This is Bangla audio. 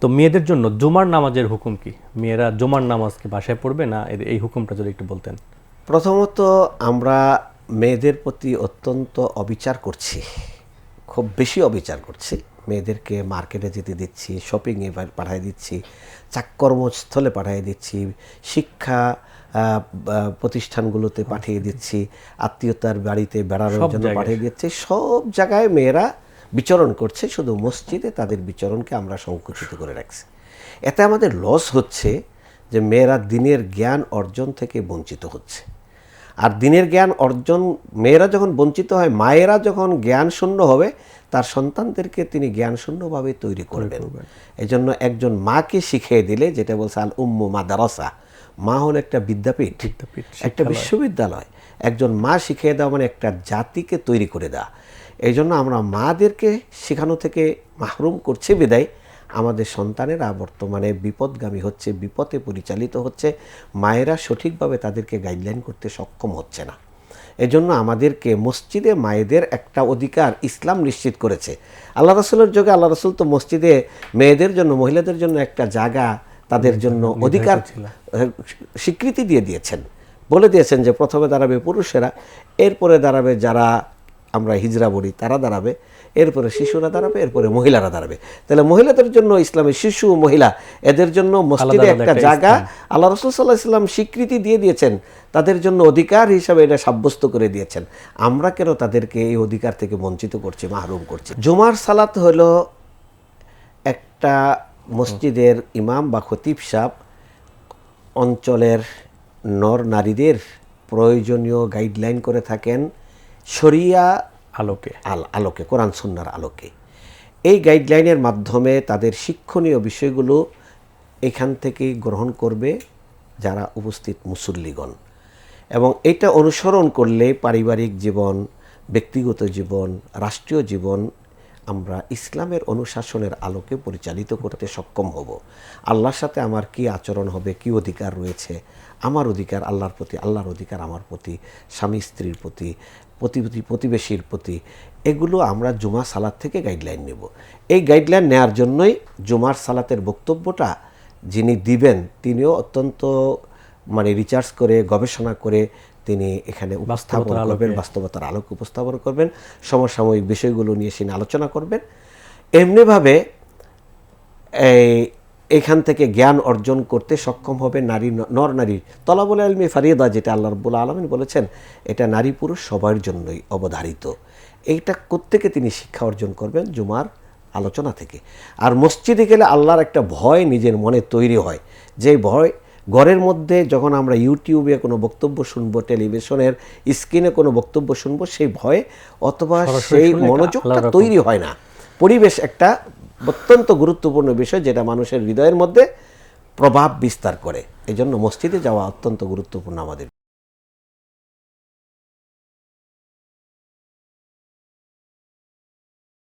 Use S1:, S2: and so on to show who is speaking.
S1: তো মেয়েদের জন্য জুমার নামাজের হুকুম কি? মেয়েরা জুমার নামাজ কি বাসায় পড়বে না? এই হুকুমটা যদি একটু বলতেন।
S2: প্রথমত আমরা মেয়েদের প্রতি অত্যন্ত অবিচার করছি। খুব বেশি অবিচার করছি। মেয়েদেরকে মার্কেটে যেতে দিচ্ছি শপিংয়ে পাঠিয়ে দিচ্ছি চাককর্মস্থলে পাঠিয়ে দিচ্ছি শিক্ষা প্রতিষ্ঠানগুলোতে পাঠিয়ে দিচ্ছি আত্মীয়তার বাড়িতে বেড়ানোর জন্য পাঠিয়ে দিচ্ছি। সব জায়গায় মেয়েরা বিচরণ করছে শুধু মসজিদে তাদের বিচরণকে আমরা সংকুচিত করে রাখছি। এতে আমাদের লস হচ্ছে যে মেয়েরা দিনের জ্ঞান অর্জন থেকে বঞ্চিত হচ্ছে। আর দিনের জ্ঞান অর্জন মেয়েরা যখন বঞ্চিত হয় মায়েরা যখন জ্ঞান শূন্য হবে তার সন্তানদেরকে তিনি জ্ঞান শূন্যভাবে তৈরি করবেন। এই জন্য একজন মাকে শিখিয়ে দিলে যেটা বলছে আল উম্মু মাদারসা মা হলো একটা বিদ্যাপীঠ
S1: বিদ্যাপীঠ,
S2: একটা বিশ্ববিদ্যালয়। একজন মা শিখিয়ে দেওয়া মানে একটা জাতিকে তৈরি করে দেওয়া। এই জন্য আমরা মাদেরকে শেখানো থেকে মাহরুম করছে বিদায়। আমাদের সন্তানেরা বর্তমানে বিপদগামী হচ্ছে বিপদে পরিচালিত হচ্ছে। মায়েরা সঠিকভাবে তাদেরকে গাইডলাইন করতে সক্ষম হচ্ছে না। এজন্য আমাদেরকে মসজিদে মায়েদের একটা অধিকার ইসলাম নিশ্চিত করেছে। আল্লাহ রসুলের যুগে আল্লাহ রসুল তো মসজিদে মেয়েদের জন্য মহিলাদের জন্য একটা জায়গা তাদের জন্য অধিকার স্বীকৃতি দিয়ে দিয়েছেন। বলে দিয়েছেন যে প্রথমে দাঁড়াবে পুরুষেরা এরপরে দাঁড়াবে যারা আমরা হিজরা বলি তারা দাঁড়াবে এরপরে শিশুরা দাঁড়াবে এরপরে মহিলারা দাঁড়াবে। তাহলে মহিলাদের জন্য ইসলামের শিশু মহিলা এদের জন্য মসজিদে একটা জায়গা আল্লাহ রসুল সাল্লাহ ইসলাম স্বীকৃতি দিয়ে দিয়েছেন তাদের জন্য অধিকার হিসাবে এটা সাব্যস্ত করে দিয়েছেন। আমরা কেন তাদেরকে এই অধিকার থেকে বঞ্চিত করছি মাহরুম করছি? জুমার সালাত হলো একটা মসজিদের ইমাম বা খতিব সাহ অঞ্চলের নর নারীদের প্রয়োজনীয় গাইডলাইন করে থাকেন শরিয়া
S1: আলোকে।
S2: আল আলোকে কোরআন সুন্নার আলোকে। এই গাইডলাইনের মাধ্যমে তাদের শিক্ষণীয় বিষয়গুলো এখান থেকে গ্রহণ করবে যারা উপস্থিত মুসল্লিগণ। এবং এটা অনুসরণ করলে পারিবারিক জীবন ব্যক্তিগত জীবন রাষ্ট্রীয় জীবন আমরা ইসলামের অনুশাসনের আলোকে পরিচালিত করতে সক্ষম হব। আল্লাহর সাথে আমার কি আচরণ হবে, কি অধিকার রয়েছে, আমার অধিকার আল্লাহর প্রতি, আল্লাহর অধিকার আমার প্রতি, স্বামী স্ত্রীর প্রতি প্রতিবেশী প্রতিবেশীর প্রতি, এগুলো আমরা জুমা সালাত থেকে গাইডলাইন নেব। এই গাইডলাইন নেওয়ার জন্যই জুমার সালাতের বক্তব্যটা যিনি দিবেন, তিনিও অত্যন্ত মানে রিচার্জ করে, গবেষণা করে তিনি এখানে উপস্থাপন করবেন বাস্তবতার আলোকে উপস্থাপন করবেন সমসাময়িক বিষয়গুলো নিয়ে তিনি আলোচনা করবেন। এমনিভাবে এই এখান থেকে জ্ঞান অর্জন করতে সক্ষম হবে নারী নর নারী। তলাবল আলমী ফারিদা যেটা আল্লাহ রব্বুল আলমিন বলেছেন এটা নারী পুরুষ সবার জন্যই অবধারিত। এইটা কোত্থেকে তিনি শিক্ষা অর্জন করবেন? জুমার আলোচনা থেকে। আর মসজিদে গেলে আল্লাহর একটা ভয় নিজের মনে তৈরি হয়। যে ভয় ঘরের মধ্যে যখন আমরা ইউটিউবে কোনো বক্তব্য শুনব টেলিভিশনের স্ক্রিনে কোনো বক্তব্য শুনব সেই ভয়ে অথবা সেই মনোযোগটা তৈরি হয় না। পরিবেশ একটা অত্যন্ত গুরুত্বপূর্ণ বিষয় যেটা মানুষের হৃদয়ের মধ্যে প্রভাব বিস্তার করে। এই জন্য মসজিদে যাওয়া অত্যন্ত গুরুত্বপূর্ণ আমাদের।